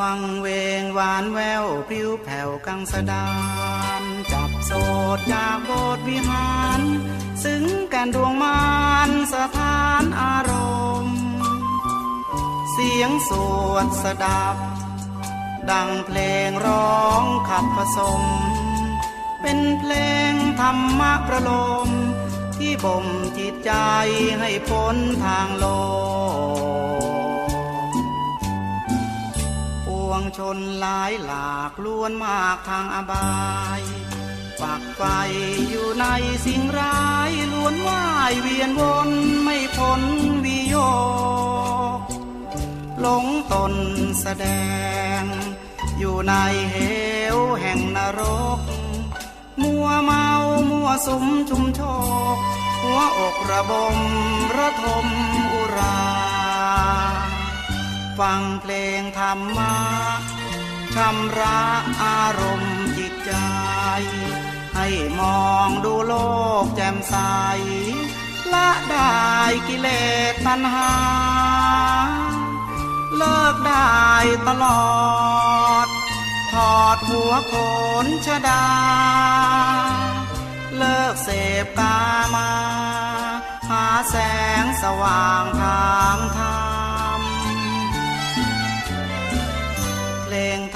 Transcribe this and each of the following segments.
วังเวงหวานแววพริ้วแผ่วกังสดานจับโสดจากโบสถ์วิหาร ซึ้งแกันดวงมานสถานอารมณ์ เสียงสวดสดับ ดังเพลงร้องขับผสม เป็นเพลงธรรมะประโลม ที่บ่มจิตใจให้พ้นทางโลก วงชนหลายหลากล้วนมากทางอบายฝักไฟอยู่ในสิ่งร้ายล้วนว่ายเวียนวนไม่พ้นวิโยคหลงตนแสดง อยู่ในเหวแห่งนรก มัวเมามัวสุมชุมโชคหัวอกระบมระทม ฟังเพลงธรรมะชำระอารมณ์จิตใจ ให้มองดูโลกแจ่มใส ละได้กิเลสตัณหา เลิกได้ตลอด ถอดหัวโขนชดา เลิกเสพกามา หาแสงสว่างทางธรรม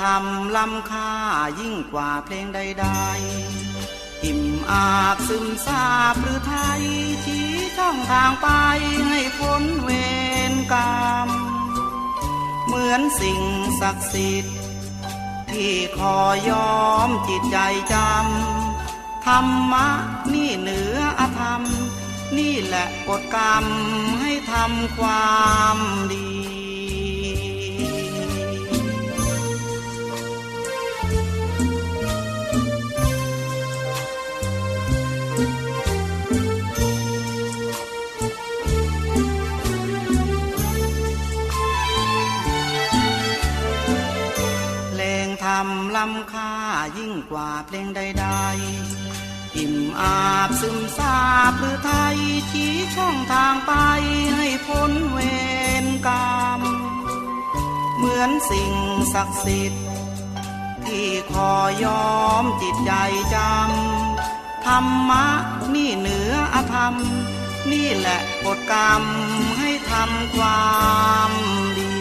ธรรมล้ำค่ายิ่งกว่าเพลงใดๆ อิ่มอาบซึมซาบหรือไทยชี้ช่องทางไปให้พ้นเวรกรรม เหมือนสิ่งศักดิ์สิทธิ์ ที่คอยอมจิตใจจำ ธรรมะนี่เหนืออธรรม นี่แหละกฎกรรมให้ทำความดี ลงธรรมล้ำค่ายิ่งกว่าเพลงใด ๆ อิ่มอาบซึมซาบหรือไทยชี้ช่องทางไปให้พ้นเวรกรรม เหมือนสิ่งศักดิ์สิทธิ์ ที่คอยอมจิตใจจำธรรมะนี่เหนืออธรรม นี่แหละกฎกรรมให้ทำความดี